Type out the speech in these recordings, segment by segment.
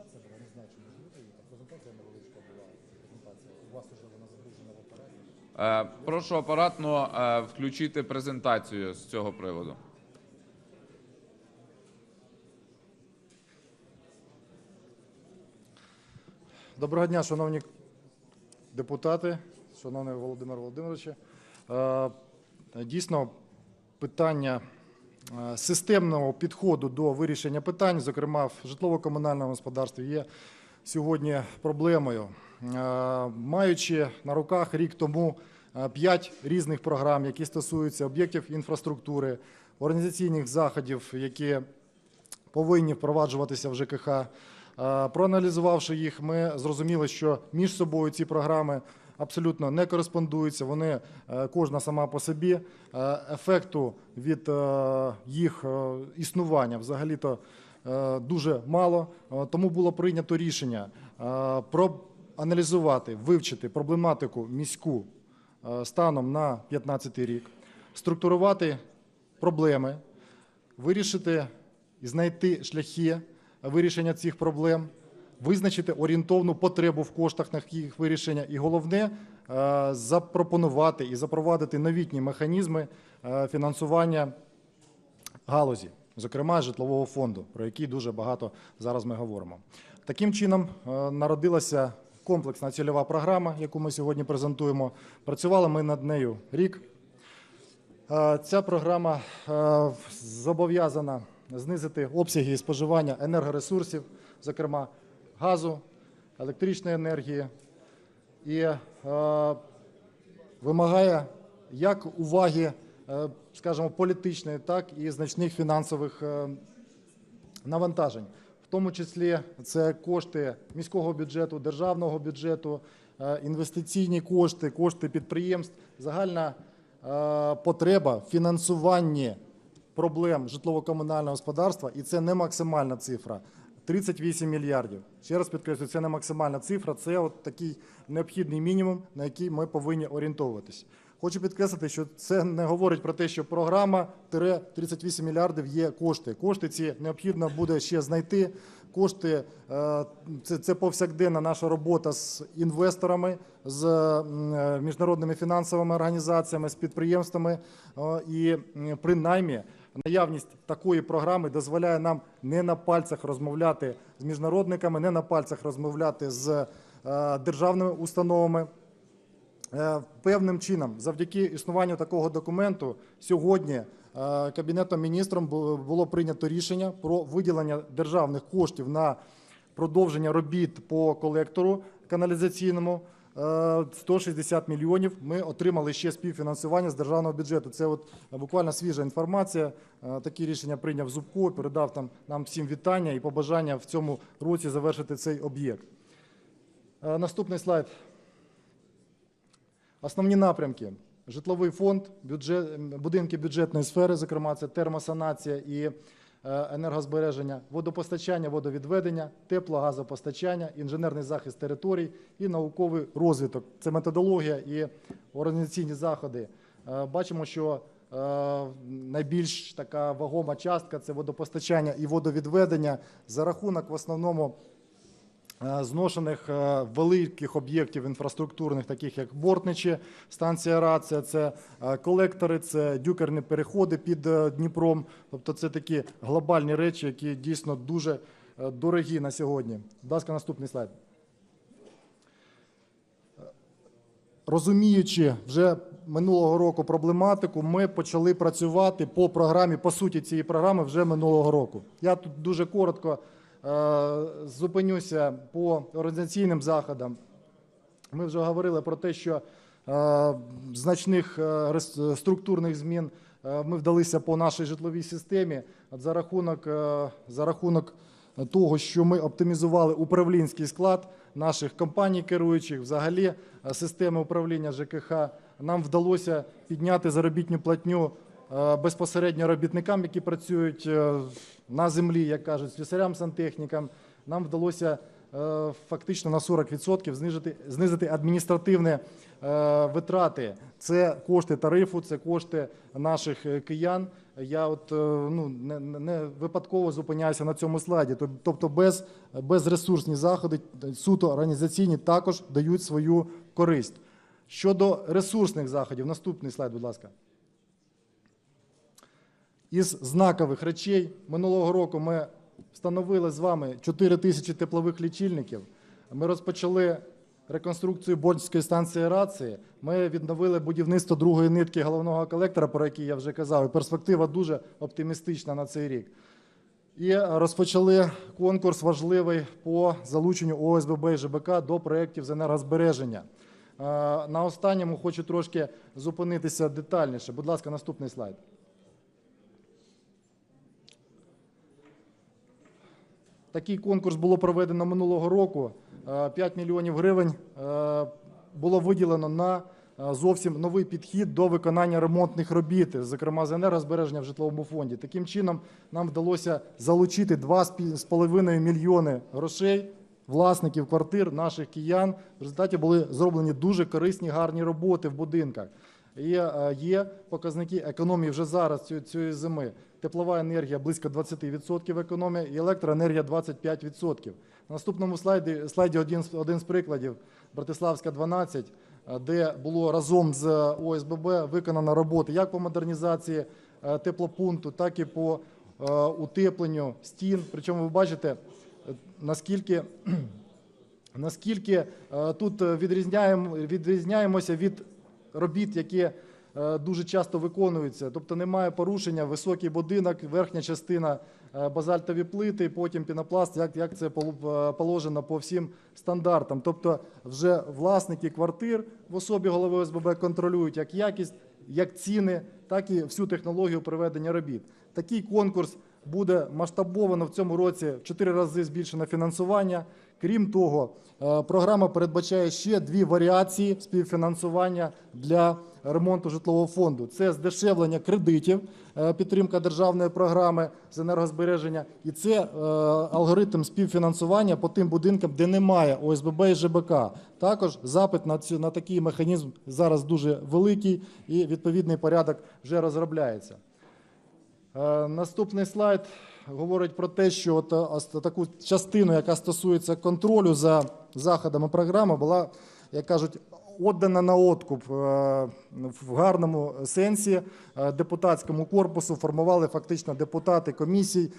презентація була, не знаю, чи її. Презентація невеличка була. Презентація. У вас вже вона загружена в апараті. Е, Прошу апаратно е, включити презентацію з цього приводу. Доброго дня, шановні депутати, шановний Володимир Володимирович. Е, Дійсно, питання системного підходу до вирішення питань, зокрема в житлово-комунальному господарстві, є сьогодні проблемою. Е, Маючи на руках рік тому е, п'ять різних програм, які стосуються об'єктів інфраструктури, організаційних заходів, які повинні впроваджуватися в ЖКХ. Е, Проаналізувавши їх, ми зрозуміли, що між собою ці програми абсолютно не кореспондуються. Вони е, кожна сама по собі. Е, Ефекту від е, їх існування взагалі-то е, дуже мало. Тому було прийнято рішення е, проаналізувати, вивчити проблематику міську станом на 2015 рік, структурувати проблеми, вирішити і знайти шляхи вирішення цих проблем, визначити орієнтовну потребу в коштах на їх вирішення, і головне е, запропонувати і запровадити новітні механізми е, фінансування галузі, зокрема житлового фонду, про який дуже багато зараз ми говоримо. Таким чином е, народилася комплексна цільова програма, яку ми сьогодні презентуємо. Працювали ми над нею рік. Ця програма зобов'язана знизити обсяги споживання енергоресурсів, зокрема газу, електричної енергії, і е, вимагає як уваги, е, скажімо, політичної, так і значних фінансових е, навантажень. В тому числі це кошти міського бюджету, державного бюджету, е, інвестиційні кошти, кошти підприємств, загальна е, потреба в фінансуванні проблем житлово-комунального господарства, і це не максимальна цифра. 38 мільярдів. Ще раз підкреслюю, це не максимальна цифра, це от такий необхідний мінімум, на який ми повинні орієнтовуватись. Хочу підкреслити, що це не говорить про те, що програма тире 38 мільярдів є кошти. Кошти ці необхідно буде ще знайти. Кошти е, це, це повсякденна наша робота з інвесторами, з е, міжнародними фінансовими організаціями, з підприємствами. І принаймні наявність такої програми дозволяє нам не на пальцях розмовляти з міжнародниками, не на пальцях розмовляти з е, державними установами. Е, Певним чином, завдяки існуванню такого документу, сьогодні е, Кабінетом міністром було прийнято рішення про виділення державних коштів на продовження робіт по колектору каналізаційному. Е, 160 мільйонів ми отримали ще співфінансування з державного бюджету. Це от е, буквально свіжа інформація. Е, Такі рішення прийняв Зубко, передав там нам всім вітання і побажання в цьому році завершити цей об'єкт. Е, Наступний слайд. Основні напрямки: житловий фонд, бюджет, будинки бюджетної сфери, зокрема, це термосанація і е, енергозбереження, водопостачання, водовідведення, теплогазопостачання, інженерний захист територій і науковий розвиток. Це методологія і організаційні заходи. Е, Бачимо, що е, найбільш така вагома частка це водопостачання і водовідведення за рахунок в основному е, зношених е, великих об'єктів інфраструктурних, таких як Бортничі, станція Рація, це е, колектори, це дюкерні переходи під е, Дніпром. Тобто це такі глобальні речі, які дійсно дуже е, дорогі на сьогодні. Будь ласка, наступний слайд. Розуміючи вже минулого року проблематику, ми почали працювати по програмі, по суті цієї програми вже минулого року. Я тут дуже коротко е, зупинюся по організаційним заходам. Ми вже говорили про те, що е, значних е, структурних змін е, ми вдалися по нашій житловій системі за рахунок, е, за рахунок того, що ми оптимізували управлінський склад наших компаній керуючих, взагалі е, системи управління ЖКХ, нам вдалося підняти заробітну платню е, безпосередньо робітникам, які працюють е, на землі, як кажуть, слюсарям, сантехнікам. Нам вдалося е, фактично на 40% знижити, знизити адміністративні е, витрати. Це кошти тарифу, це кошти наших е, киян, я от, е, ну, не, не- випадково зупиняюся на цьому слайді. Тобто без, безресурсні заходи, е, суто організаційні, також дають свою користь. Щодо ресурсних заходів, наступний слайд, будь ласка. Із знакових речей минулого року ми встановили з вами 4 тисячі теплових лічильників. Ми розпочали реконструкцію Больської станції рації. Ми відновили будівництво другої нитки головного колектора, про який я вже казав. І перспектива дуже оптимістична на цей рік. І розпочали конкурс важливий по залученню ОСББ і ЖБК до проєктів з енергозбереження. Е, На останньому хочу трошки зупинитися детальніше. Будь ласка, наступний слайд. Такий конкурс було проведено минулого року. Е, 5 мільйонів гривень е, було виділено на е, зовсім новий підхід до виконання ремонтних робіт, зокрема з енергозбереження в житловому фонді. Таким чином нам вдалося залучити 2,5 мільйони грошей власників квартир, наших киян. В результаті були зроблені дуже корисні, гарні роботи в будинках. І е, є показники економії вже зараз цієї, зими. Теплова енергія близько 20% економія і електроенергія 25%. На наступному слайді, слайді один, один з прикладів Братиславська 12, е, де було разом з ОСББ виконано роботи як по модернізації е, теплопункту, так і по утепленню стін. Причому ви бачите, наскільки наскільки тут відрізняємо, відрізняємося від робіт, які е, дуже часто виконуються. Тобто немає порушення, високий будинок, верхня частина е, базальтові плити, потім пінопласт, як, це е, положено по всім стандартам. Тобто вже власники квартир в особі голови ОСББ контролюють як якість, як ціни, так і всю технологію проведення робіт. Такий конкурс буде масштабовано в цьому році в 4 рази збільшено фінансування. Крім того, е, програма передбачає ще дві варіації співфінансування для ремонту житлового фонду. Це здешевлення кредитів, е, підтримка державної програми з енергозбереження, і це е, алгоритм співфінансування по тим будинкам, де немає ОСББ і ЖБК. Також запит на цю на такий механізм зараз дуже великий, і відповідний порядок вже розробляється. Наступний слайд говорить про те, що от, е, таку частину, яка стосується контролю за заходами програми, була, як кажуть, віддана на откуп е, в гарному сенсі е, депутатському корпусу. Формували фактично депутати комісій,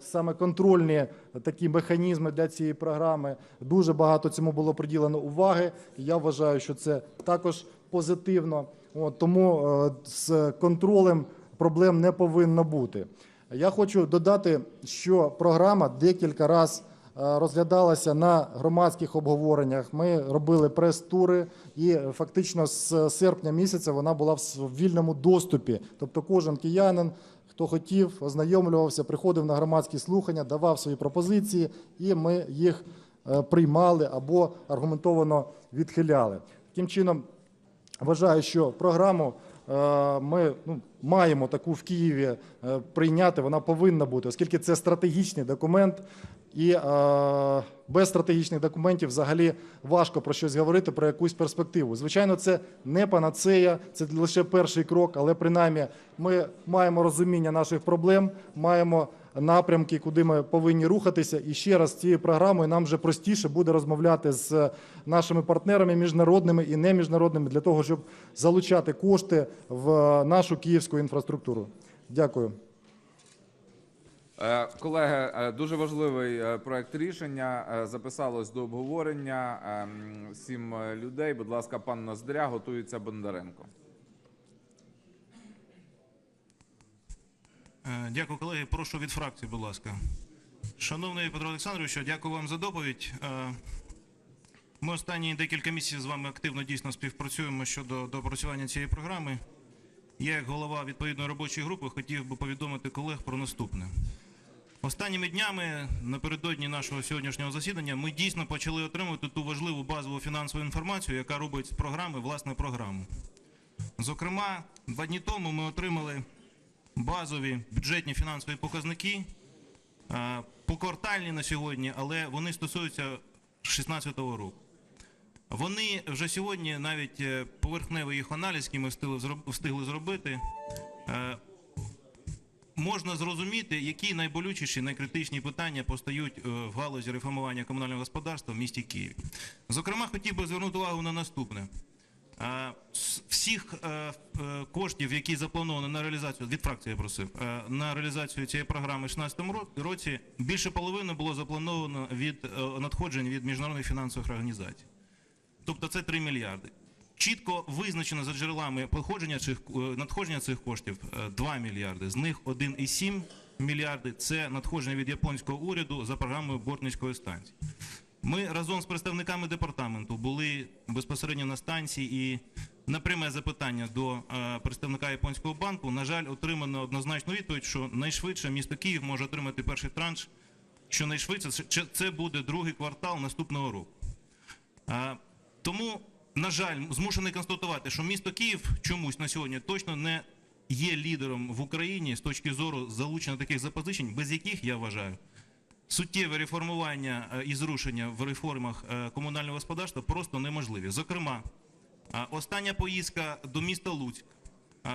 саме контрольні такі механізми для цієї програми. Дуже багато цьому було приділено уваги. Я вважаю, що це також позитивно. От, тому з контролем проблем не повинно бути. Я хочу додати, що програма декілька разів розглядалася на громадських обговореннях. Ми робили прес-тури, і е, фактично з серпня місяця вона була в вільному доступі. Тобто кожен киянин, хто хотів, ознайомлювався, приходив на громадські слухання, давав свої пропозиції, і ми їх е, приймали або аргументовано відхиляли. Таким чином, Вважаю, що програму е, ми ну, маємо таку в Києві е, прийняти. Вона повинна бути, оскільки це стратегічний документ, і е, без стратегічних документів взагалі важко про щось говорити, про якусь перспективу. Звичайно, це не панацея, це лише перший крок, але принаймні ми маємо розуміння наших проблем, маємо напрямки, куди ми повинні рухатися. І ще раз цією програмою нам вже простіше буде розмовляти з нашими партнерами міжнародними і неміжнародними для того, щоб залучати кошти в нашу київську інфраструктуру. Дякую. Е, Колеги, е, дуже важливий е, проект рішення. Записалось до обговорення ем, сім людей. Будь ласка, пан Ноздря, готується Бондаренко. Дякую, колеги. Прошу від фракції, будь ласка. Шановний Петро Олександрович, дякую вам за доповідь. Е, Ми останні декілька місяців з вами активно дійсно співпрацюємо щодо допрацювання цієї програми. Я, як голова відповідної робочої групи, хотів би повідомити колег про наступне. Останніми днями, напередодні нашого сьогоднішнього засідання, ми дійсно почали отримувати ту важливу базову фінансову інформацію, яка робить з програми власне програму. Зокрема, два дні тому ми отримали базові бюджетні фінансові показники е, поквартальні на сьогодні, але вони стосуються 2016 року. Вони вже сьогодні, навіть е, поверхневий їх аналіз, який ми встигли зробити, е, можна зрозуміти, які найболючіші, найкритичні питання постають в галузі реформування комунального господарства в місті Києві. Зокрема, хотів би звернути увагу на наступне. Всіх е, е, коштів, які заплановані на реалізацію, від фракції я просив, е, на реалізацію цієї програми в 2016 році, більше половини було заплановано від надходжень від міжнародних фінансових організацій. Тобто це 3 мільярди. Чітко визначено за джерелами походження цих надходження цих коштів е, 2 мільярди. З них 1,7 мільярди це надходження від японського уряду за програмою Бортницької станції. Ми разом з представниками департаменту були безпосередньо на станції і на пряме запитання до е, представника японського банку. На жаль, отримано однозначну відповідь, що найшвидше місто Київ може отримати перший транш. Що найшвидше це- це буде другий квартал наступного року. Тому, на жаль, змушений констатувати, що місто Київ чомусь на сьогодні точно не є лідером в Україні з точки зору залучення таких запозичень, без яких я вважаю. Суттєве реформування е, і зрушення в реформах е, комунального господарства просто неможливі. Зокрема, остання поїздка до міста Луцьк,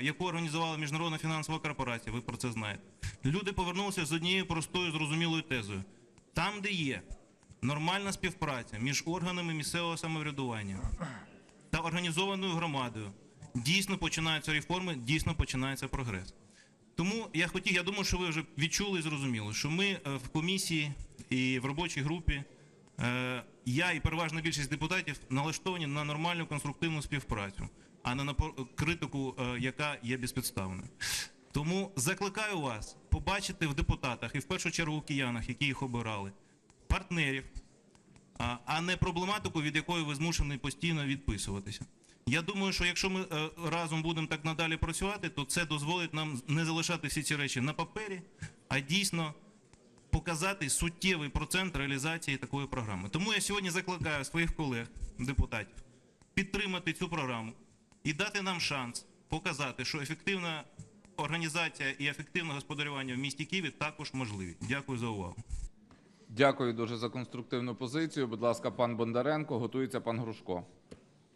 яку організувала міжнародна фінансова корпорація, ви про це знаєте. Люди повернулися з однією простою зрозумілою тезою: там, де є нормальна співпраця між органами місцевого самоврядування та організованою громадою, дійсно починаються реформи, дійсно починається прогрес. Тому я хотів, я думаю, що ви вже відчули і зрозуміли, що ми е, в комісії і в робочій групі, е, я і переважна більшість депутатів налаштовані на нормальну конструктивну співпрацю, а не на критику, е, яка є безпідставною. Тому закликаю вас побачити в депутатах і в першу чергу у киянах, які їх обирали, партнерів, а не проблематику, від якої ви змушені постійно відписуватися. Я думаю, що якщо ми е, разом будемо так надалі працювати, то це дозволить нам не залишати всі ці речі на папері, а дійсно показати суттєвий процент реалізації такої програми. Тому я сьогодні закликаю своїх колег, депутатів, підтримати цю програму і дати нам шанс показати, що ефективна організація і ефективне господарювання в місті Києві також можливі. Дякую за увагу. Дякую дуже за конструктивну позицію. Будь ласка, пан Бондаренко, готується пан Грушко.